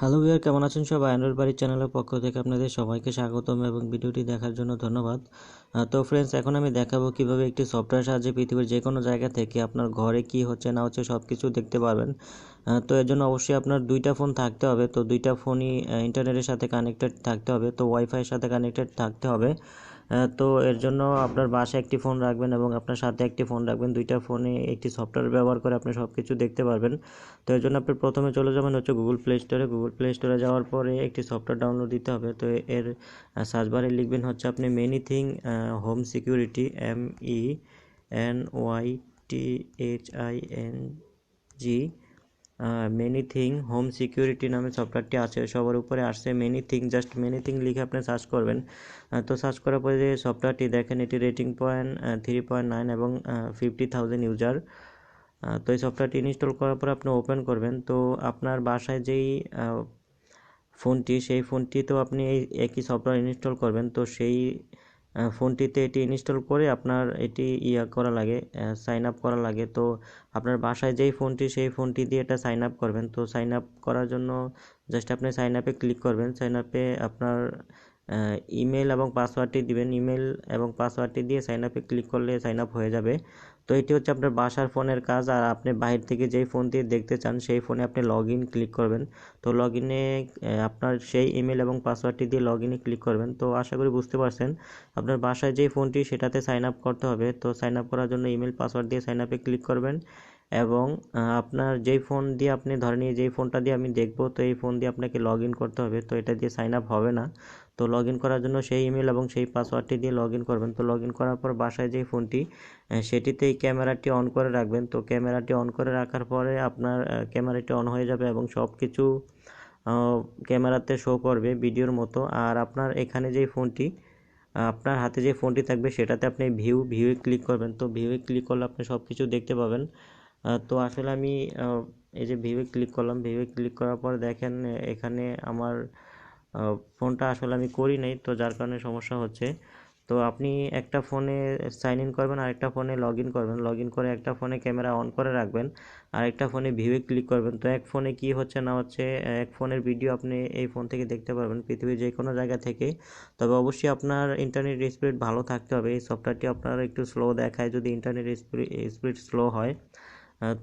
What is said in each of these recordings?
Hello viewer, কেমন আছেন সবাই? অ্যান্ড্রয়েড বাড়ির চ্যানেলের পক্ষ থেকে আপনাদের সবাইকে স্বাগতম এবং ভিডিওটি দেখার জন্য ধন্যবাদ। তো ফ্রেন্ডস এখন আমি দেখাবো কীভাবে একটি সফটওয়্যার সাহায্যে পৃথিবীর যে কোনো জায়গা থেকে আপনার ঘরে কি হচ্ছে, না হচ্ছে সব কিছু দেখতে পারবেন। তো এর জন্য অবশ্যই আপনার দুইটা ফোন থাকতে হবে। তো দুইটা ফোনই ইন্টারনেটের সাথে কানেক্টেড থাকতে হবে। তো ওয়াইফাইয়ের সাথে কানেক্টেড থাকতে হবে। তো এর জন্য আপনার বাসায় একটি ফোন রাখবেন এবং আপনার সাথে একটি ফোন রাখবেন। দুইটা ফোনে একটি সফটওয়্যার ব্যবহার করে আপনি সব কিছু দেখতে পারবেন। তো এর জন্য আপনি প্রথমে চলে যাবেন হচ্ছে গুগল প্লে স্টোরে গুগল প্লে স্টোরে যাওয়ার পরে একটি সফটওয়্যার ডাউনলোড দিতে হবে। তো এর সার্চ বারে লিখবেন হচ্ছে আপনি many thing home security M E N Y T H I N G many thing home security নামে সফটওয়্যারটি আছে, সবার উপরে আসছে many thing just many thing লিখে আপনি সার্চ করবেন। তো সার্চ করার পরে যে সফটওয়্যারটি দেখেন, এটি rating point three point nine এবং ফিফটি থাউজেন্ড ইউজার তো এই সফটওয়্যারটি ইনস্টল করার পর আপনি ওপেন করবেন। তো আপনার বাসায় যেই ফোনটি সেই ফোনটি তো আপনি এই একই সফটওয়্যার ইনস্টল করবেন। তো সেই ফোনটিতে এটি ইনস্টল করে আপনার এটি ইয়া করা লাগে সাইন আপ করা লাগে। তো আপনার বাসায় যেই ফোনটি, সেই ফোনটি দিয়ে এটা সাইন আপ করবেন। তো সাইন আপ করার জন্য জাস্ট আপনি সাইন আপে ক্লিক করবেন। সাইন আপে আপনার ইমেল এবং পাসওয়ার্ডটি দিবেন। ইমেল এবং পাসওয়ার্ডটি দিয়ে সাইন আপে ক্লিক করলে সাইন আপ হয়ে যাবে। তো এটি হচ্ছে আপনার বাসার ফোনের কাজ, আর আপনি বাইরে থেকে যেই ফোন দিয়ে দেখতে চান, সেই ফোনে আপনি লগ ইন ক্লিক করবেন। তো লগ ইনে আপনার সেই ইমেল এবং পাসওয়ার্ডটি দিয়ে লগ ইনে ক্লিক করবেন। তো আশা করি বুঝতে পারছেন, আপনার বাসায় যেই ফোনটি সেটাতে সাইন আপ করতে হবে। তো সাইন আপ করার জন্য ইমেল পাসওয়ার্ড দিয়ে সাইন আপে ক্লিক করবেন। এবং আপনার যেই ফোন দিয়ে আপনি ধরে নিয়ে যেই ফোনটা দিয়ে আমি দেখব, তো এই ফোন দিয়ে আপনাকে লগ ইন করতে হবে। তো এটা দিয়ে সাইন আপ হবে না। তো লগ ইন করার জন্য সেই ইমেল এবং সেই পাসওয়ার্ডটি দিয়ে লগ ইন করবেন। তো লগ ইন করার পর বাসায় যেই ফোনটি সেটিতে এই ক্যামেরাটি অন করে রাখবেন। তো ক্যামেরাটি অন করে রাখার পরে আপনার ক্যামেরাটি অন হয়ে যাবে এবং সব কিছু ক্যামেরাতে শো করবে ভিডিওর মতো। আর আপনার এখানে যেই ফোনটি আপনার হাতে যে ফোনটি থাকবে, সেটাতে আপনি ভিউ ভিউয়ে ক্লিক করবেন। তো ভিউয়ে ক্লিক করলে আপনি সব কিছু দেখতে পাবেন। তো আসলে আমি এই যে ভিউয়ে ক্লিক করলাম। ভিউয়ে ক্লিক করার পর দেখেন এখানে আমার ফোনটা আসলে আমি করি নাই, তো যার কারণে সমস্যা হচ্ছে। তো আপনি একটা ফোনে সাইন ইন করবেন আর একটা ফোনে লগ ইন করবেন। লগ ইন করে একটা ফোনে ক্যামেরা অন করে রাখবেন আর একটা ফোনে ভিউয়ে ক্লিক করবেন। তো এক ফোনে কি হচ্ছে না হচ্ছে এক ফোনের ভিডিও আপনি এই ফোন থেকে দেখতে পারবেন। পৃথিবীর যে কোনো জায়গা থেকে। তবে অবশ্যই আপনার ইন্টারনেট স্পিড ভালো থাকতে হবে। এই সফটওয়্যারটি আপনার একটু স্লো দেখায়। যদি ইন্টারনেট স্পিড স্লো হয়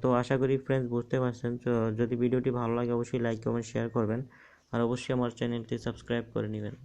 তো আশা করি ফ্রেন্ডস বুঝতে পারছেন। যদি ভিডিওটি ভালো লাগে, অবশ্যই লাইক কমেন্ট শেয়ার করবেন। আর অবশ্যই আমার চ্যানেলটি সাবস্ক্রাইব করে নেবেন।